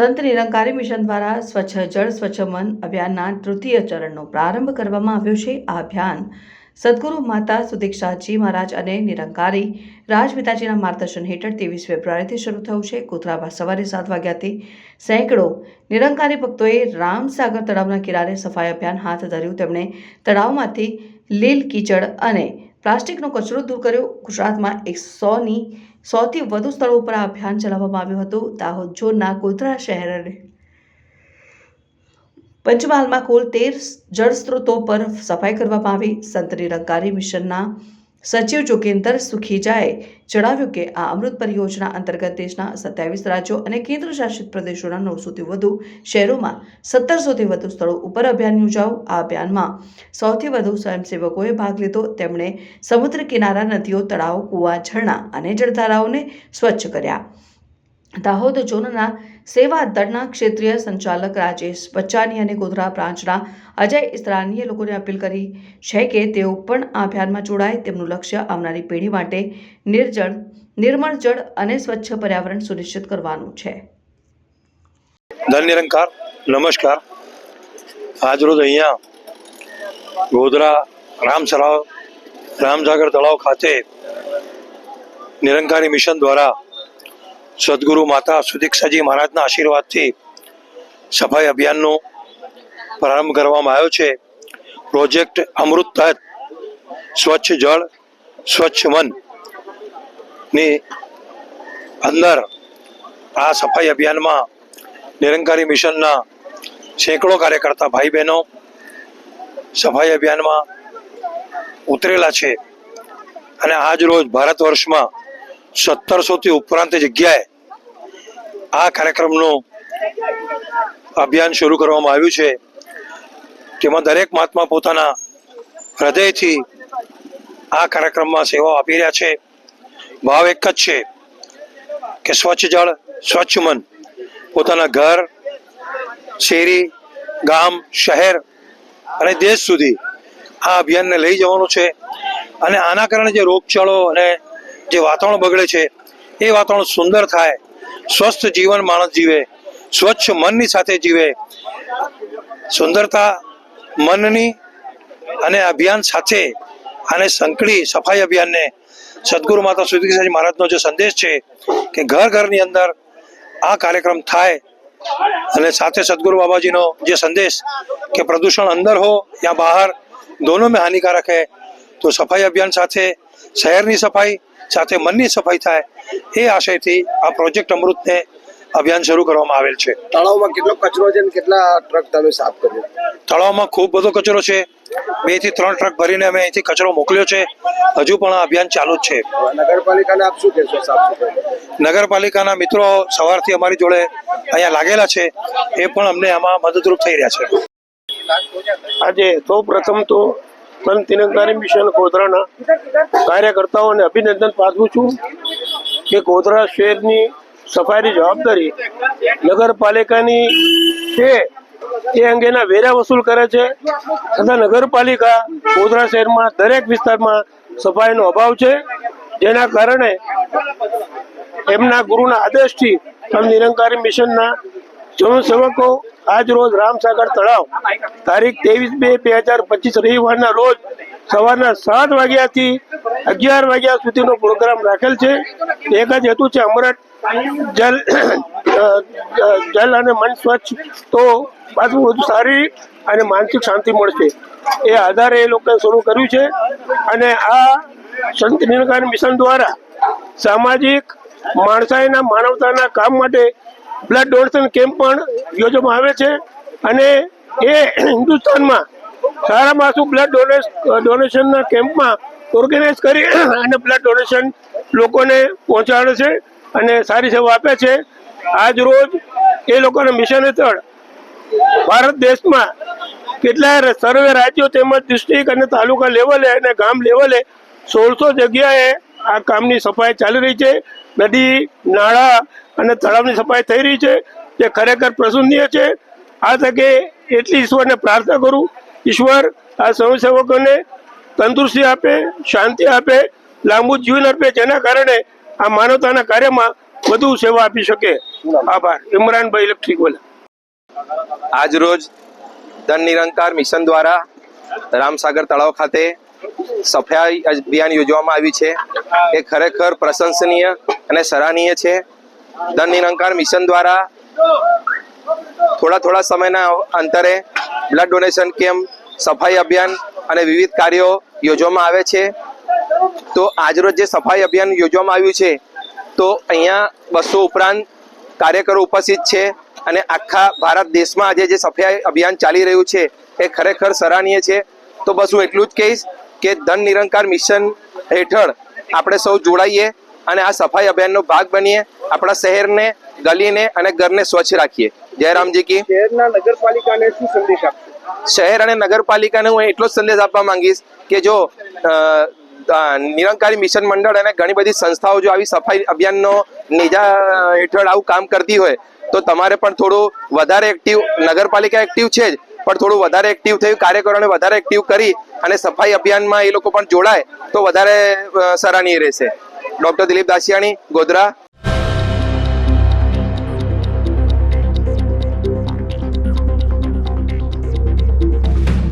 સંત નિરંકારી મિશન દ્વારા સ્વચ્છ જળ, સ્વચ્છ મન અભિયાનના તૃતીય ચરણનો પ્રારંભ કરવામાં આવ્યો છે. આ અભિયાન સદગુરુ માતા સુદીક્ષાજી મહારાજ અને નિરંકારી રાજપિતાજીના માર્ગદર્શન હેઠળ ત્રેવીસ ફેબ્રુઆરીથી શરૂ થયું છે. ગોધરામાં સવારે સાત વાગ્યાથી સેંકડો નિરંકારી ભક્તોએ રામસાગર તળાવના કિનારે સફાઈ અભિયાન હાથ ધર્યું. તેમણે તળાવમાંથી લીલ કીચડ અને પ્લાસ્ટિકનો કચરો દૂર કર્યો. ગુજરાતમાં એક સોની સોથી વધુ સ્થળો ઉપર આ અભિયાન ચલાવવામાં આવ્યું હતું. દાહોદ ઝોનના ગોધરા શહેર. અને પંચમહાલમાં કુલ તેર જળ સ્ત્રોતો પર સફાઈ કરવામાં આવી. સંતરી રંગારી મિશનના સચિવ જોગેન્દર સુખીજાએ જણાવ્યું કે આ અમૃત પરિયોજના અંતર્ગત દેશના સત્યાવીસ રાજ્યો અને કેન્દ્ર શાસિત પ્રદેશોના નવસોથી વધુ શહેરોમાં સત્તરસોથી વધુ સ્થળો ઉપર અભિયાન યોજાવું આ અભિયાનમાં સૌથી વધુ સ્વયંસેવકોએ ભાગ લીધો. તેમણે સમુદ્ર કિનારા, નદીઓ, તળાવ, કૂવા, ઝરણા અને જળધારાઓને સ્વચ્છ કર્યા. દાહોદ ઝોનના સેવા દળના ક્ષેત્રીય સંચાલક રાજેશ બચ્ચાની અને ગોધરા બ્રાન્ચના અજય ઇસરાનીએ લોકોને અપીલ કરી છે કે તેઓ પણ આ અભિયાનમાં જોડાય. તેમનું લક્ષ્ય આવનારી પેઢી માટે નિર્જળ, નિર્મળ જળ અને સ્વચ્છ પર્યાવરણ સુનિશ્ચિત કરવાનું છે. ધન નિરંકાર, નમસ્કાર. આજરોજ અહીંયા ગોધરા રામ સરાવ રામસાગર તળાવ ખાતે નિરંકારી મિશન દ્વારા સદગુરુ માતા સુદીક્ષાજી મહારાજના આશીર્વાદથી સફાઈ અભિયાનનો પ્રારંભ કરવામાં આવ્યો છે. પ્રોજેક્ટ અમૃત તહત સ્વચ્છ જળ, સ્વચ્છ મનની અંદર આ સફાઈ અભિયાનમાં નિરંકારી મિશનના સેંકડો કાર્યકર્તા ભાઈ બહેનો સફાઈ અભિયાનમાં ઉતરેલા છે. અને આજ રોજ ભારત વર્ષમાં સત્તરસોથી ઉપરાંત જગ્યાએ આ કાર્યક્રમનું અભિયાન શરૂ કરવામાં આવ્યું છે. તેમાં દરેક મહાત્મા પોતાના હૃદયથી આ કાર્યક્રમમાં સેવાઓ આપી રહ્યા છે. ભાવ એક જ છે કે સ્વચ્છ જળ, સ્વચ્છ મન, પોતાના ઘર, શેરી, ગામ, શહેર અને દેશ સુધી આ અભિયાનને લઈ જવાનું છે. અને આના કારણે જે રોગચાળો અને જે વાતાવરણ બગડે છે, એ વાતાવરણ સુંદર થાય સ્વસ્થ જીવન માણસ જીવે, સ્વચ્છ મનની સાથે જીવે, સુંદરતા મનની અને અભિયાન સાથે અને સંકળી સફાઈ અભિયાનને સદગુરુ માતા સુદીક્ષાજી મહારાજનો જે સંદેશ છે કે ઘર ઘરની અંદર આ કાર્યક્રમ થાય અને સાથે સદગુરુ બાબાજીનો જે સંદેશ કે પ્રદૂષણ અંદર હો, યા બહાર, દોનો મેં હાનિકારક है તો સફાઈ અભિયાન સાથે શહેરની સફાઈ સાથે મનની સફાઈ થાય એ આશયથી આ પ્રોજેક્ટ અમૃતને અભિયાન શરૂ કરવામાં આવેલ છે. તળાવમાં કેટલો કચરો છે ને કેટલા ટ્રક તમે સાફ કર્યો? તળાવમાં ખૂબ બધો કચરો છે. બેથી ત્રણ ટ્રક ભરીને અમે અહીંથી કચરો મોકલ્યો છે. હજુ પણ આ અભિયાન ચાલુ જ છે. નગરપાલિકાને આપ શું કહેશો સાફ સફાઈ? નગરપાલિકાના મિત્રો સવારથી અમારી જોડે અહીંયા લાગેલા છે. એ પણ અમને આમાં મદદરૂપ થઈ રહ્યા છે. આજે સૌ પ્રથમ તો સંત નિરંકારી મિશન ગોધરાના કાર્યકર્તાઓને અભિનંદન પાઠવું છું કે ગોધરા શહેરની સફાઈની જવાબદારી નગરપાલિકાની છે. એ અંગેના વેરા વસૂલ કરે છે તથા નગરપાલિકા ગોધરા શહેરમાં દરેક વિસ્તારમાં સફાઈનો અભાવ છે. જેના કારણે એમના ગુરુના આદેશથી નિરંકારી મિશનના સ્વયંસેવકો આજ રોજ રામસાગર તળાવ, તારીખ ત્રેવીસ બે બે હજાર પચીસ રવિવારના રોજ સવારના સાત વાગ્યાથી અગિયાર વાગ્યા સુધીનો પ્રોગ્રામ રાખેલ છે. એક જ હેતુ છે અમૃત જલ જલ અને મન સ્વચ્છ તો પાછું વધુ શારીરિક અને માનસિક શાંતિ મળશે. એ આધારે એ લોકોએ શરૂ કર્યું છે અને આ સંત નિરંકારી મિશન દ્વારા સામાજિક માણસાઈના માનવતાના કામ માટે બ્લડ ડોનેશન કેમ્પ પણ યોજવામાં આવે છે અને એ હિન્દુસ્તાનમાં સારામાં શું બ્લડ ડોનેશ, ડોનેશનના કેમ્પમાં ઓર્ગેનાઇઝ કરી અને બ્લડ ડોનેશન લોકોને પહોંચાડે છે અને સારી સેવા આપે છે. આજ રોજ એ લોકોના મિશન હેઠળ ભારત દેશમાં કેટલાય સર્વે રાજ્યો તેમજ ડિસ્ટ્રિક્ટ અને તાલુકા લેવલે અને ગામ લેવલે સોળસો જગ્યાએ આ કામની સફાઈ ચાલી રહી છે. નદી, નાળા અને તળાવની સફાઈ થઈ રહી છે, જે ખરેખર પ્રસન્નીય છે. આ તકે એટલી ઈશ્વરને પ્રાર્થના કરું, ઈશ્વર આ સ્વયંસેવકોને તંદુરસ્તી આપે, શાંતિ આપે, લાંબુ જીવન આપે જેના કારણે આ માનવતાના કાર્યમાં વધુ સેવા આપી શકે. આભાર. ઇમરાનભાઈ ઇલેક્ટ્રિક વાલા આજ રોજ ધન નિરંકાર મિશન દ્વારા રામસાગર તળાવ ખાતે સફાઈ અભિયાન યોજવામાં આવ્યું છે. એ ખરેખર પ્રશંસનીય અને સરાહનીય છે. ધન નિરંકાર મિશન દ્વારા થોડા થોડા સમયના અંતરે બ્લડ ડોનેશન કેમ્પ, સફાઈ અભિયાન અને વિવિધ કાર્યો યોજવામાં આવે છે. તો આજરોજ જે સફાઈ અભિયાન યોજવામાં આવ્યું છે, તો અહીંયા બસો ઉપરાંત કાર્યકરો ઉપસ્થિત છે અને આખા ભારત દેશમાં આજે જે સફાઈ અભિયાન ચાલી રહ્યું છે, એ ખરેખર સરાહનીય છે. તો બસ હું એટલું જ કહીશ કે ધન નિરંકાર મિશન હેઠળ આપણે સૌ જોડાઈએ. અને આ સફાઈ અભિયાનનો ભાગ બનીએ આપણા શહેરને ગલીને અને ઘરને સ્વચ્છ રાખીએ. જય રામજી કી. શહેરના નગરપાલિકાને શું સંદેશ આપશો? શહેર અને નગરપાલિકાને હું એટલો જ સંદેશ આપવા માંગીશ કે જો નિરંકારી મિશન મંડળ અને ઘણી બધી સંસ્થાઓ જો આવી સફાઈ અભિયાનનો નેજા હેઠળ આવું કામ કરતી હોય તો તમારે પણ થોડું વધારે એક્ટિવ નગરપાલિકા એક્ટિવ છે જ પણ થોડું વધારે એક્ટિવ થયું કાર્યકરોને વધારે એક્ટિવ કરી અને સફાઈ અભિયાનમાં એ લોકો પણ જોડાય તો વધારે સરાહનીય રહેશે. ડોક્ટર દિલીપ દાસિયાણી ગોધરા